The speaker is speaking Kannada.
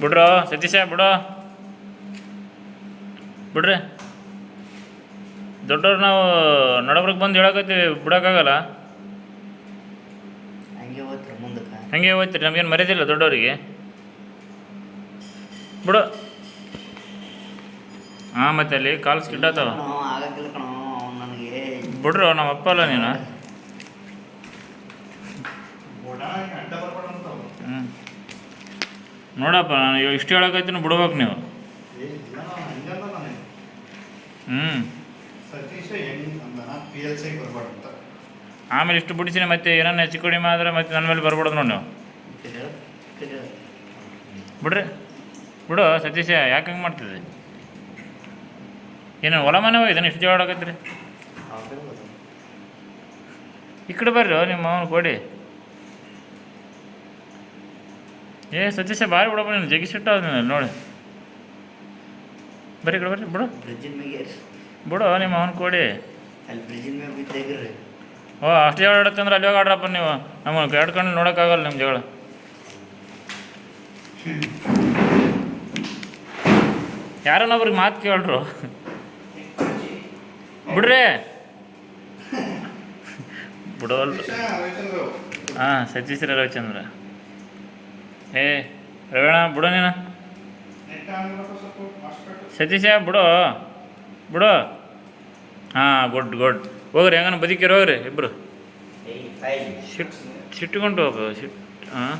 ಬಿಡ್ರೋ ಸತೀಶ ಬಿಡೋ. ಬಿಡ್ರಿ. ದೊಡ್ಡವ್ರು ನಾವು ನಡಬ್ರಿಗೆ ಬಂದು ಹೇಳಕತ್ತೀವಿ ಬಿಡೋಕ್ಕಾಗಲ್ಲ. ಹಂಗೆ ಹೋಯ್ತ್ರಿ ನಮ್ಗೇನು ಹಂಗೆ ಹೋಯ್ತೀರಿ ನಮಗೇನು ಮರ್ಯಾದಿಲ್ಲ ದೊಡ್ಡವರಿಗೆ. ಬಿಡು. ಹಾಂ ಮತ್ತೆ ಅಲ್ಲಿ ಕಾಲು ಸ್ಕಿಡ್ ಆತಾವ. ಬಿಡ್ರು ನಮ್ಮ ಅಪ್ಪ ಅಲ್ಲ ನೀನು ಅಡ್ಡ ಬರ್ಬೇಡ ಅಂತ ಅವ್ನು. ಹ್ಞೂ ನೋಡಪ್ಪ ನಾನು ಇವಾಗ ಇಷ್ಟು ಹೇಳೋಕೈತಿ ಬಿಡ್ಬೇಕು ನೀವು. ಹಂಗಂದ ಹ್ಞೂ ಆಮೇಲೆ ಇಷ್ಟು ಬಿಡಿಸಿನಿ ಮತ್ತೆ ಏನನ್ನ ಹೆಚ್ಚು ಕಡಿಮೆ ಆದರೆ ಮತ್ತೆ ನನ್ನ ಮೇಲೆ ಬರ್ಬಿಡೋದು ನೋಡಿ ನೀವು. ಬಿಡ್ರಿ. ಬಿಡು ಸತೀಶ ಯಾಕೆ ಹಂಗೆ ಮಾಡ್ತಿದ್ದೆ? ಏನು ಹೊಲ ಮನೆ ಹೋಗಿದ್ದಾನೆ ಇಷ್ಟು ಜೋಳ ಆಡಕತ್ತೀರಿ ಈ ಕಡೆ ಬರ್ರಿ ನಿಮ್ಮ ಅವನು ಕೊಡಿ ಏ ಸತೀಶ ಭಾರಿ ಬಿಡಪ್ಪ ನೀನು ಜಗಿಸಿಟ್ಟ ಅದನ್ನ ನೋಡಿ. ಬರ್ರಿ ಕಡೆ ಬರ್ರಿ ಬಿಡು. ಬಿಡು ನಿಮ್ಮ ಅವನು ಕೊಡಿ. ಓ ಅಷ್ಟು ಜಗಳ ಆಡತ್ತಂದ್ರೆ ಅಲ್ಲಿ ಹೋಗಿ ಆಡ್ರಪ್ಪ ನೀವು. ನಮ್ಮ ಕೆಡ್ಕೊಂಡು ನೋಡೋಕ್ಕಾಗಲ್ಲ ನಿಮ್ಮ ಜಗಳ. ಯಾರನ್ನೊಬ್ರಿಗೆ ಮಾತು ಕೇಳ್ರು? ಬಿಡ್ರಿ. ಬಿಡೋಲ್. ಹಾಂ ಸತೀಶ್ ರವಿಚಂದ್ರ. ಏ ರವೀಣ ಬಿಡು ನೀನು. ಸತೀಶ ಬಿಡು. ಬಿಡು. ಹಾಂ ಗುಡ್ ಗುಡ್. ಹೋಗ್ರಿ ಹೆಂಗನ ಬದುಕಿರೋಗ್ರಿ ಇಬ್ಬರು ಸಿಟ್ ಸಿಟ್ಕೊಂಡು ಹೋಗು ಸಿಟ್ ಹಾಂ.